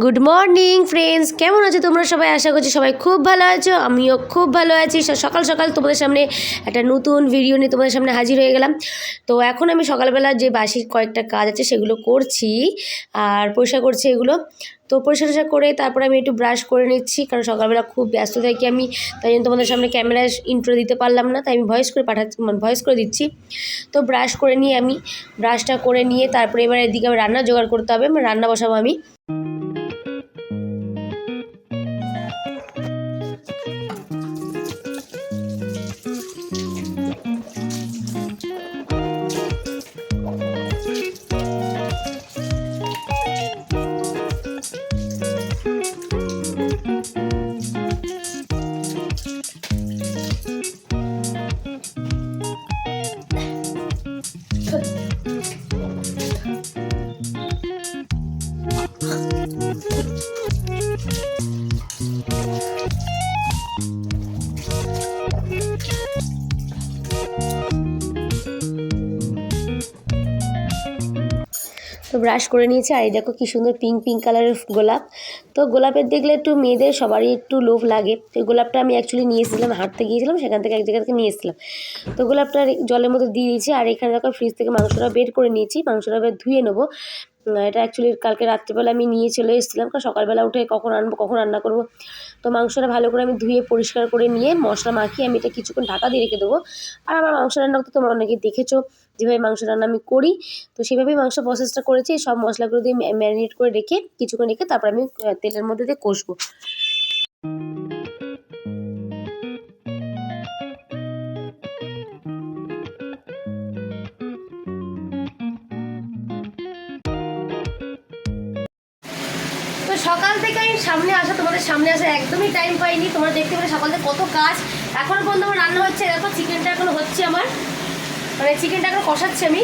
Good morning friends কেমন আছো তোমরা সবাই? আশা করছি সবাই খুব ভালো আছো। আমিও খুব ভালো আছি। সকাল সকাল তোমাদের সামনে একটা নতুন ভিডিও নিয়ে তোমাদের সামনে হাজির হয়ে গেলাম। তো এখন আমি সকালবেলা যে বাসির কয়েকটা কাজ আছে সেগুলো করছি আর পরিষ্কার করছি এগুলো। তো পরিষ্কার টরিষ্কার করে তারপরে আমি একটু ব্রাশ করে নিচ্ছি কারণ সকালবেলা খুব ব্যস্ত থাকি আমি। তাই জন্য তোমাদের সামনে ক্যামেরায় ইন্ট্রো দিতে পারলাম না। তাই আমি ভয়েস করে পাঠাচ্ছি ভয়েস করে দিচ্ছি। তো ব্রাশ করে নিয়ে আমি ব্রাশটা করে নিয়ে তারপরে এবার এদিকে রান্না জোগাড় করতে হবে। মানে রান্না বসাবো আমি। তো ব্রাশ করে নিয়েছি। আর এই দেখো কী সুন্দর পিঙ্ক পিঙ্ক কালারের গোলাপ। তো গোলাপের দেখলে একটু মেয়েদের সবারই একটু লোভ লাগে। তো গোলাপটা আমি অ্যাকচুয়ালি নিয়ে এসেছিলাম, হাঁটতে গিয়েছিলাম, সেখান থেকে এক জায়গা থেকে নিয়ে এসেছিলাম। তো গোলাপটা জলের মধ্যে দিয়ে দিয়েছি, আর এখানে দেখো ফ্রিজ থেকে মাংসটা বের করে নিয়েছি। মাংসটা বের ধুয়ে নেব। এটা অ্যাকচুয়ালি কালকে রাত্রিবেলা আমি নিয়ে চলে এসেছিলাম, কারণ সকালবেলা উঠে কখন আনব, কখন রান্না করব। তো মাংসটা ভালো করে আমি ধুয়ে পরিষ্কার করে নিয়ে মশলা মাখিয়ে আমি এটা কিছুক্ষণ ঢাকা দিয়ে রেখে দেবো। আর আমার মাংস রান্না তো তোমরা অনেকে দেখেছ, যেভাবে মাংস রান্না আমি করি, তো সেভাবেই মাংস প্রসেসটা করেছি সব মশলাগুলো দিয়ে ম্যারিনেট করে রেখে কিছুক্ষণ রেখে তারপর আমি তেলের মধ্যে দিয়ে কষবো। তো সকাল থেকে আমি সামনে আসা, তোমাদের সামনে আসা একদমই টাইম পাইনি। তোমরা দেখতে পেলে সকাল থেকে কত কাজ। এখন পর্যন্ত আমার রান্না হচ্ছে, দেখো চিকেনটা এখনও হচ্ছে আমার। মানে চিকেনটা এখন কষাচ্ছি আমি।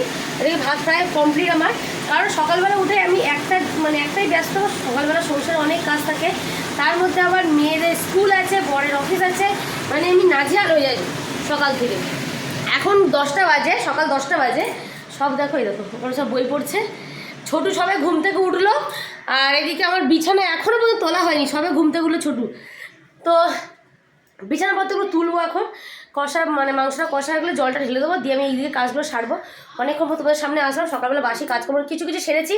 ভাত প্রায় কমপ্লিট আমার। কারণ সকালবেলা উঠে আমি একটা মানে একটাই ব্যস্ত, সকালবেলা সংসারে অনেক কাজ থাকে। তার মধ্যে আবার মেয়েদের স্কুল আছে, বরের অফিস আছে। মানে আমি নাজিয়াল হয়ে যাই সকাল থেকে। এখন দশটা বাজে, সকাল দশটা বাজে। সব দেখো এই দেখো, ওরা সব বই পড়ছে। ছোটু সবাই ঘুম থেকে উঠল। আর এদিকে আমার বিছানা এখনও পর্যন্ত তোলা হয়নি, সবে ঘুম থেকে উঠল ছোটু। তো বিছানাপত্রগুলো তুলবো এখন, কষা মানে মাংসটা কষা গেলে জলটা ঢেলে দেবো, দিয়ে আমি এইদিকে কাজগুলো সারবো। অনেকক্ষণ তোমাদের সামনে আসলাম, সকালবেলা বাসি কাজকর্ম, কিছু কিছু সেরেছি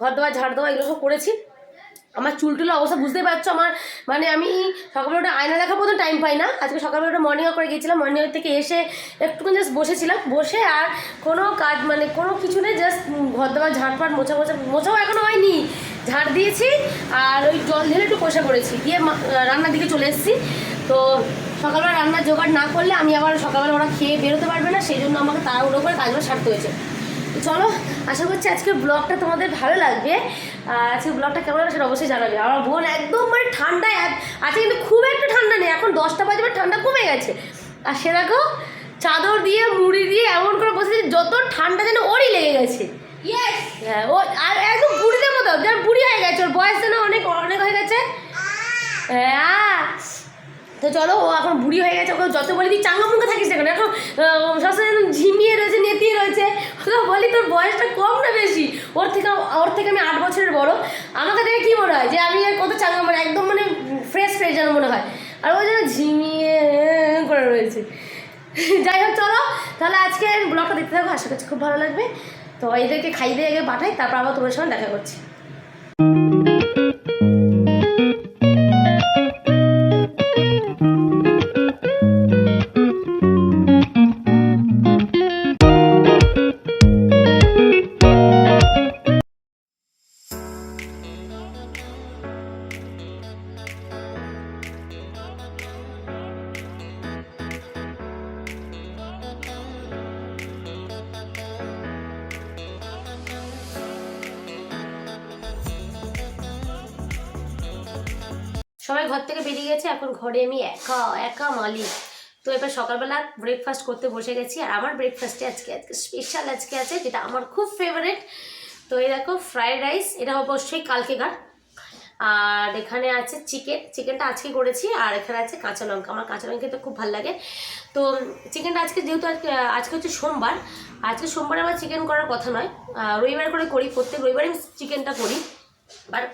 ঘর দেওয়া ঝাড় দেওয়া এগুলো সব করেছি। আমার চুলটুলো অবস্থা বুঝতেই পারছ, আমার মানে আমি সকালবেলা আয়না দেখার মতো টাইম পাই না। আজকে সকালবেলা মর্নিং ওয়াক করে গিয়েছিলাম মর্নিং ওয়াক থেকে এসে একটুখানি জাস্ট বসেছিলাম, বসে আর কোনো কাজ মানে কোনো কিছু নেই জাস্ট ঘর দেওয়া ঝাড়পাট মোছা মোছা মোছাও এখনও হয়নি। ঝাড় দিয়েছি আর ওই জল ঢেলে একটু কষা করেছি। দিয়ে রান্নার দিকে চলে এসেছি। তো সকালবেলা রান্নার জোগাড় না করলে আমি আবার সকালবেলা ওরা খেয়ে বেরোতে পারবে না সেই জন্য আমাকে তাড়াহুড়ো করে কাজগুলো সারতে হয়েছে। চলো আশা করছি আজকের ব্লগটা তোমাদের ভালো লাগবে। আর আজকের ব্লগটা কেমন লাগবে সেটা অবশ্যই জানাবে। আমার বোন একদম মানে ঠান্ডায় এক- আজকে কিন্তু খুব একটা ঠান্ডা নেই এখন দশটা বাজে ঠান্ডা কমে গেছে। আর সে দেখো চাদর দিয়ে মুড়ি দিয়ে এমন করে বসেছে যত ঠান্ডা যেন ওরই লেগে গেছে। হ্যাঁ ও আর একদম বুড়িদের মতো যেন বুড়ি হয়ে গেছে ওর বয়স যেন অনেক অনেক হয়ে গেছে। হ্যাঁ। তো চলো ও এখন বুড়ি হয়ে গেছে ওকে যত বলি তুই চাঙ্গা মুখে থাকিস এখন আহ, সবসময় ঝিমিয়ে রয়েছে নেতিয়ে রয়েছে। ওকে বলি তোর বয়সটা কম না বেশি? ওর থেকে ওর থেকে আমি আট বছরের বড়। আমাকে দেখে কী মনে হয় যে আমি আর কত চাঙ্গা মানে একদম মানে ফ্রেশ ফ্রেশ যেন মনে হয়। আর ও যেন ঝিমিয়ে করে রয়েছে। যাই হোক চলো। তাহলে আজকে ব্লগটা দেখতে থাকব আশা করছি খুব ভালো লাগবে। তো এদেরকে খাইয়ে দিয়ে আগে পাঠাই তারপর আবার তোমার সঙ্গে দেখা করছি। সবাই ঘর থেকে বেরিয়ে গেছে, এখন ঘরে আমি একা একা মালিক। তো এবার সকালবেলা ব্রেকফাস্ট করতে বসে গেছি, আর আমার ব্রেকফাস্টে আজকে আজকে স্পেশাল আজকে আছে, যেটা আমার খুব ফেভারিট তো এই দেখো ফ্রায়েড রাইস এটা অবশ্যই কালকেকার আর এখানে আছে চিকেন চিকেনটা আজকে করেছি, আর এখানে আছে কাঁচা লঙ্কা। আমার কাঁচা লঙ্কা তো খুব ভালো লাগে। তো চিকেনটা আজকে যেহেতু আজকে আজকে হচ্ছে সোমবার, আজকে সোমবারে আমার চিকেন করার কথা নয়। রবিবার করে করি, প্রত্যেক রবিবারই চিকেনটা করি। বাট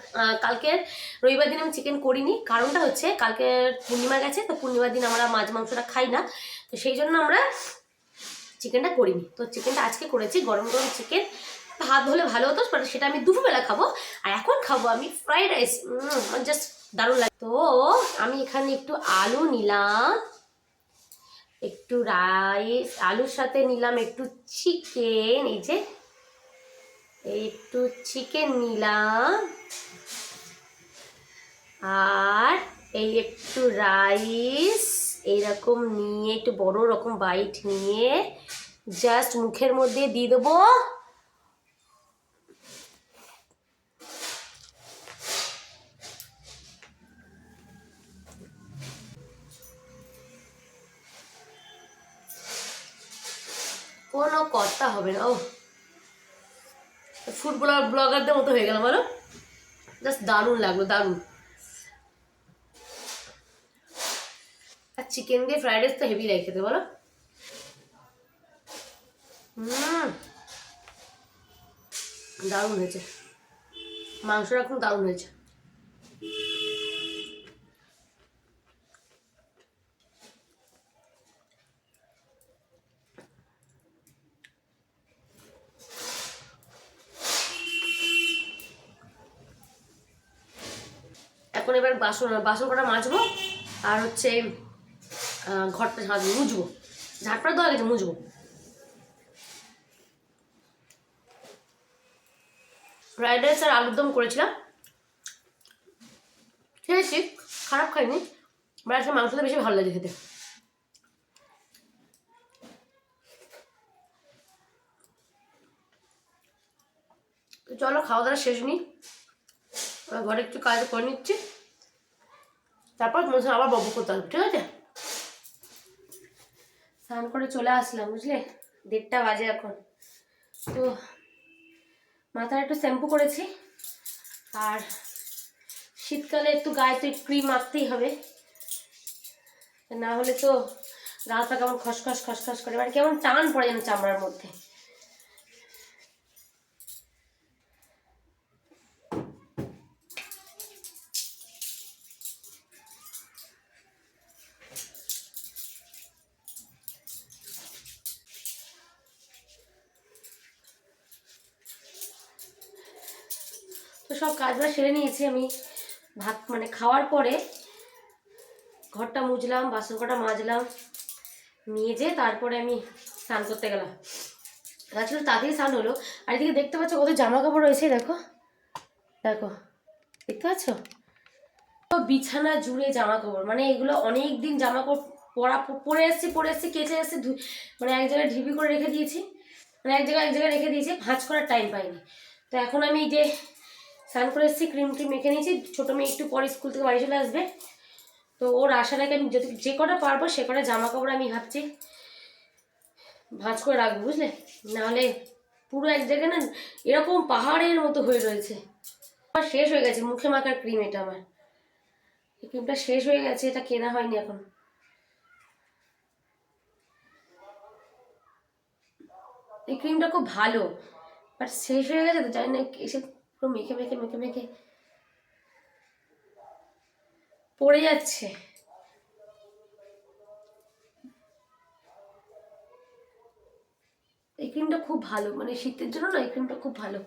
কালকের রবিবার দিন আমি চিকেন করিনি। কারণটা হচ্ছে কালকে পূর্ণিমা গেছে, তো পূর্ণিমার দিন আমরা মাছ মাংসটা খাই না। তো সেই জন্য আমরা চিকেনটা করিনি। তো চিকেনটা আজকে করেছি, গরম গরম চিকেন ভাত হলে ভালো হতো বাট সেটা আমি দুপুরবেলা খাব। আর এখন খাব আমি ফ্রাইড রাইস জাস্ট দারুণ লাগে। তো আমি এখানে একটু আলু নিলাম, একটু রাইস আলুর সাথে নিলাম একটু চিকেন এই যে একটু চিকেন নিলাম। আর এই একটু রাইস এইরকম নিয়ে, একটু বড় রকম বাইট নিয়ে জাস্ট মুখের মধ্যে দিয়ে দেবো। কোনো কথা হবে না ও ফুটবলার ব্লগারদের মতো হয়ে গেলাম, বলো? জাস্ট দারুণ লাগল, দারুণ। আর চিকেন দিয়ে ফ্রাইড রাইস তো হেভি লাগে খেতে, বলো? দারুণ হয়েছে। মাংসটা খুব দারুণ হয়েছে। এখন এবার বাসন বাসন কটা মাজবো আর হচ্ছে ঘরটা ঝাঁট মুছবো ঝাঁটটা দেওয়া গেছে মুছবো ফ্রাইড রাইস আর আলুর দম করেছিলাম। খেয়েছি, খারাপ খাইনি, বাট আজকে মাংসটা বেশি ভালো লাগে খেতে। চলো, খাওয়া দাওয়া শেষ নি। ঘরে একটু কাজ করে নিচ্ছি। তারপর তোমার সঙ্গে আবার বকবক করতে ঠিক আছে? স্নান করে চলে আসলাম, বুঝলে? দেড়টা বাজে এখন। তো মাথায় একটু শ্যাম্পু করেছি, আর শীতকালে একটু গায়ে তো ক্রিম মাখতেই হবে। না হলে তো গাটা কেমন খসখস খসখস করে মানে কেমন টান পড়ে যেন চামড়ার মধ্যে। সব কাজবাজ সেরে নিয়েছি আমি। ভাত মানে খাওয়ার পরে ঘরটা মুজলাম বাসন কটা মাজলাম মেজে তারপরে আমি স্নান করতে গেলাম। আসলে তাড়াতাড়ি স্নান হলো। আর এদিকে দেখতে পাচ্ছ কত জামা কাপড় রয়েছে, দেখো। দেখো, দেখতে পাচ্ছ? বিছানা জুড়ে জামা কাপড় মানে এগুলো অনেক দিন জামা কাপড় পরা, পরে এসছি পরে এসছি, কেচে এসছি মানে এক জায়গায় ঢিবি করে রেখে দিয়েছি। মানে এক জায়গায় এক জায়গায় রেখে দিয়েছি, ভাঁজ করার টাইম পাইনি। তো এখন আমি যে স্নান করে এসেছি ক্রিম টিম মেখে নিয়েছি। ছোটো মেয়ে একটু পরে স্কুল থেকে বাড়ি চলে আসবে। তো ওর আসার আগে আমি যদি যে কটা পারব সে কটা জামা কাপড় আমি ভাবছি, ভাঁজ করে রাখব, বুঝলে? নাহলে পুরো এক জায়গায় না এরকম পাহাড়ের মতো হয়ে রয়েছে। আমার শেষ হয়ে গেছে, মুখে মাখার ক্রিম এটা আমার। এই ক্রিমটা শেষ হয়ে গেছে, এটা কেনা হয়নি এখন। এই ক্রিমটা খুব ভালো বাট শেষ হয়ে গেছে তো, জানি না, এসে পুরো মেখে মেখে মেখে মেখে। পড়ে যাচ্ছে। এই ক্রিমটা খুব ভালো মানে শীতের জন্য না, এই ক্রিমটা খুব ভালো।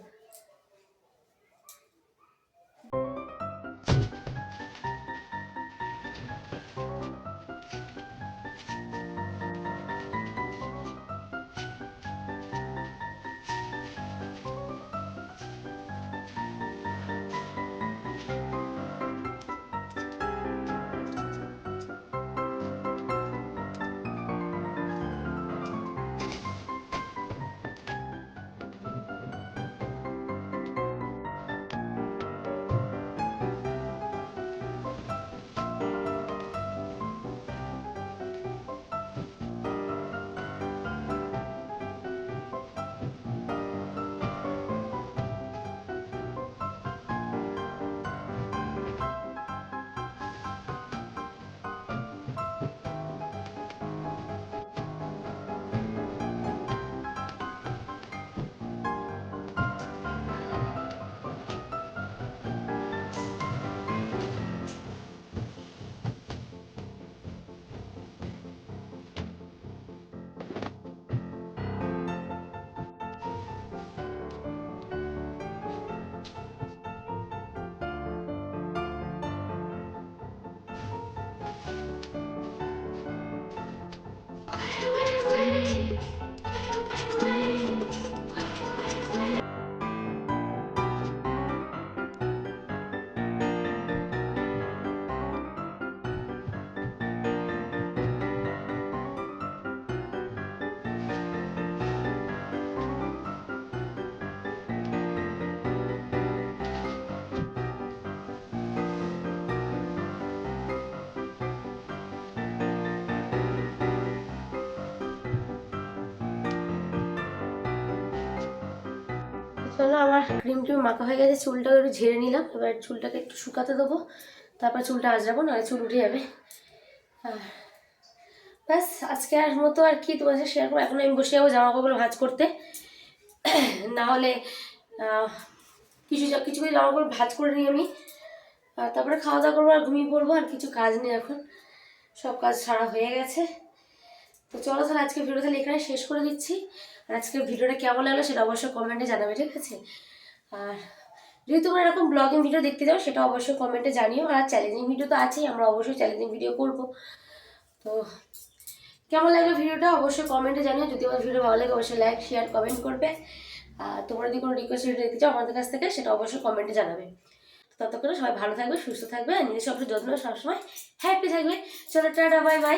চলো, আমার ক্রিম ট্রিম মাখা হয়ে গেছে চুলটাকে একটু ঝেড়ে নিলাম। এবার চুলটাকে একটু শুকাতে দেবো। তারপর চুলটা আজরাবো নাহলে চুল উঠে যাবে। ব্যাস, আজকে আর মতো আর কি তোমার সাথে শেয়ার করব? এখন আমি বসে যাব জামা কাপড় ভাঁজ করতে। না হলে কিছু কিছু কিছু জামা কাপড় ভাজ করে নিই আমি। আর তারপরে খাওয়া দাওয়া করব, আর ঘুমিয়ে পড়ব, আর কিছু কাজ নেই এখন। সব কাজ সারা হয়ে গেছে। তো চলো তাহলে আজকে ভিডিও তাহলে এখানে শেষ করে দিচ্ছি। আজকে ভিডিওটা কেমন লাগল সেটা অবশ্যই কমেন্টে জানাবে, ঠিক আছে? আর যদি তোমরা এরকম ব্লগিং ভিডিও দেখতে চাও, সেটা অবশ্যই কমেন্টে জানিও। আর চ্যালেঞ্জিং ভিডিও তো আছেই, আমরা অবশ্যই চ্যালেঞ্জিং ভিডিও করব। তো কেমন লাগল ভিডিওটা অবশ্যই কমেন্টে জানিও। যদি আমার ভিডিও ভালো লাগে, অবশ্যই লাইক শেয়ার কমেন্ট করবে। আর তোমরা যদি কোনো রিকোয়েস্ট ভিডিও দেখতে চাও আমাদের কাছ থেকে, সেটা অবশ্যই কমেন্টে জানাবে। ততক্ষণে সবাই ভালো থাকবে, সুস্থ থাকবে, আর নিজের সবসময় যত্ন সবসময় হ্যাপি থাকবে। চলো, টাটা বাই বাই